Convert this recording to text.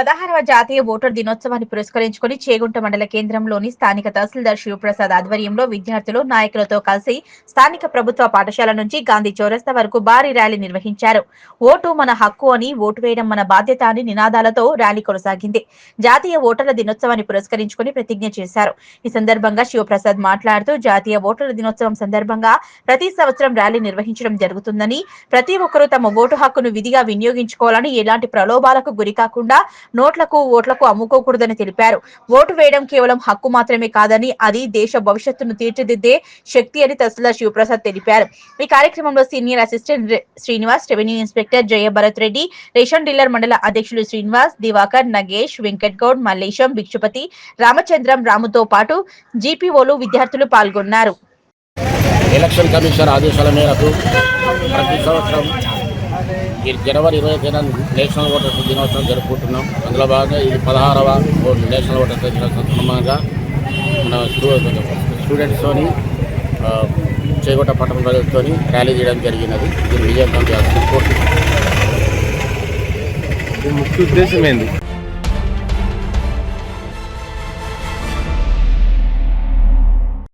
పదహారవ జాతీయ ఓటర్ దినోత్సవాన్ని పురస్కరించుకుని చేగుంట మండల కేంద్రంలోని స్థానిక తహసీల్దార్ శివప్రసాద్ ఆధ్వర్యంలో విద్యార్థులు నాయకులతో కలిసి స్థానిక ప్రభుత్వ పాఠశాల నుంచి గాంధీ చౌరస్తా వరకు భారీ ర్యాలీ నిర్వహించారు. ఓటు మన హక్కు అని ఓటు వేయడం మన బాధ్యత అని నినాదాలతో ర్యాలీ కొనసాగింది. జాతీయ ఓటర్ల దినోత్సవాన్ని పురస్కరించుకుని ప్రతిజ్ఞ చేశారు. ఈ సందర్భంగా శివప్రసాద్ మాట్లాడుతూ జాతీయ ఓటర్ల దినోత్సవం సందర్భంగా ప్రతి సంవత్సరం ర్యాలీ నిర్వహించడం జరుగుతుందని ప్రతి ఒక్కరూ తమ ఓటు హక్కును విధిగా వినియోగించుకోవాలని ఎలాంటి ప్రలోభాలకు గురి కాకుండా నోట్లకు ఓట్లకు అమ్ముకోకూడదని తెలిపారు. ఓటు వేయడం కేవలం హక్కు మాత్రమే కాదని అది దేశ భవిష్యత్తును తీర్చిదిద్దే శక్తి అని తహసీల్దార్ శివప్రసాద్ తెలిపారు. ఈ కార్యక్రమంలో senior assistant Srinivas revenue inspector Jaya Bharat Reddy ration dealer మండల అధ్యక్షులు శ్రీనివాస్ దివాకర్ నగేష్ వెంకట్ గౌడ్ మల్లేశం భిక్షపతి రామచంద్రం రాముతో పాటు జీపీఓలు విద్యార్థులు పాల్గొన్నారు. ఎలక్షన్ కమిషన్ ఆదేశాల మేరకు ప్రతి సంవత్సరం జనవరి ఇరవై ఐదున నేషనల్ ఓటర్స్ దినోత్సవం జరుపుకుంటున్నాం. అందులో భాగంగా ఇది పదహారవ నేషనల్ ఓటర్స్ దినోత్సవం సందర్భంగా మన స్టూడెంట్స్తోని ఆ, చేగొట్ట పట్టణ ప్రజలతో ర్యాలీ చేయడం జరిగినది. దీన్ని విజయవంతం చేస్తుంది ముఖ్య ఉద్దేశం ఏంది?